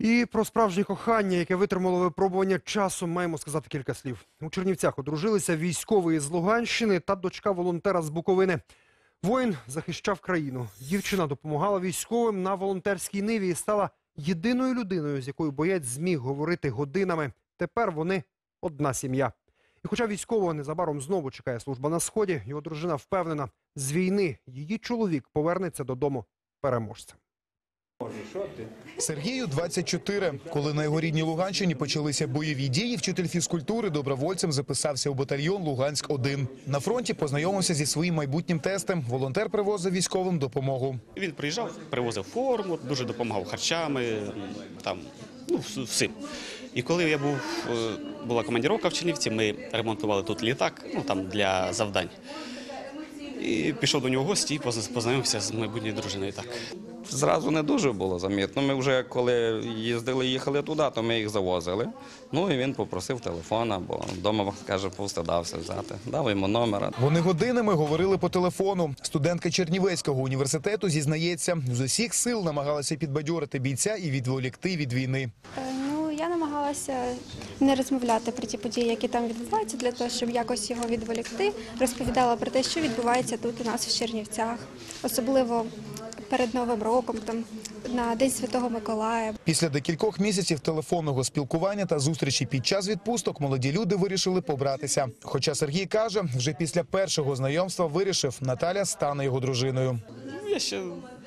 І про справжнє кохання, яке витримало випробування часу, маємо сказати кілька слів. У Чернівцях одружилися військовий з Луганщини та дочка волонтера з Буковини. Воїн захищав країну. Дівчина допомагала військовим на волонтерській ниві і стала єдиною людиною, з якою боєць зміг говорити годинами. Тепер вони одна сім'я. І хоча військового незабаром знову чекає служба на сході, його дружина впевнена, з війни її чоловік повернеться додому переможцем. Сергію 24. Коли на його рідній Луганщині почалися бойові дії, вчитель фізкультури добровольцем записався у батальйон Луганськ-1. На фронті познайомився зі своїм майбутнім тестем. Волонтер привозив військовим допомогу. Він приїжджав, привозив форму, дуже допомагав харчами, там, ну, вс- всім. І коли я був, е, була командіровка в Чернівці, ми ремонтували тут літак, ну там для завдань. І пішов до нього в гості і познайомився з майбутньою дружиною. Так. Зразу не дуже було замітно. Ми вже коли їздили, їхали туди, то ми їх завозили. Ну і він попросив телефона, бо вдома каже, повстидався взяти. Дав йому номера. Вони годинами говорили по телефону. Студентка Чернівецького університету зізнається, з усіх сил намагалася підбадьорити бійця і відволікти від війни. Ну, намагалася не розмовляти про ті події, які там відбуваються, для того, щоб якось його відволікти. Розповідала про те, що відбувається тут у нас в Чернівцях, особливо перед Новим роком, там на День Святого Миколая. Після декількох місяців телефонного спілкування та зустрічі під час відпусток молоді люди вирішили побратися. Хоча Сергій каже, вже після першого знайомства вирішив, Наталя стане його дружиною. Я ще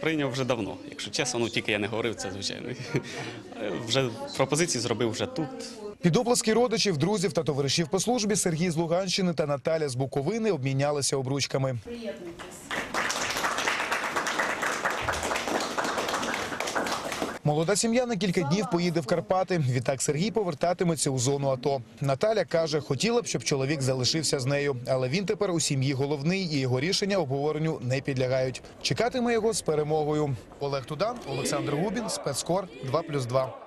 прийняв вже давно, якщо чесно, ну тільки я не говорив це, звичайно. Вже пропозиції зробив вже тут. Під оплески родичів, друзів та товаришів по службі Сергій з Луганщини та Наталя з Буковини обмінялися обручками. Молода сім'я на кілька днів поїде в Карпати. Відтак Сергій повертатиметься у зону АТО. Наталя каже, хотіла б, щоб чоловік залишився з нею, але він тепер у сім'ї головний і його рішення обговоренню не підлягають. Чекатиме його з перемогою. Олег Тудан, Олександр Губін, спецкор 2+,2.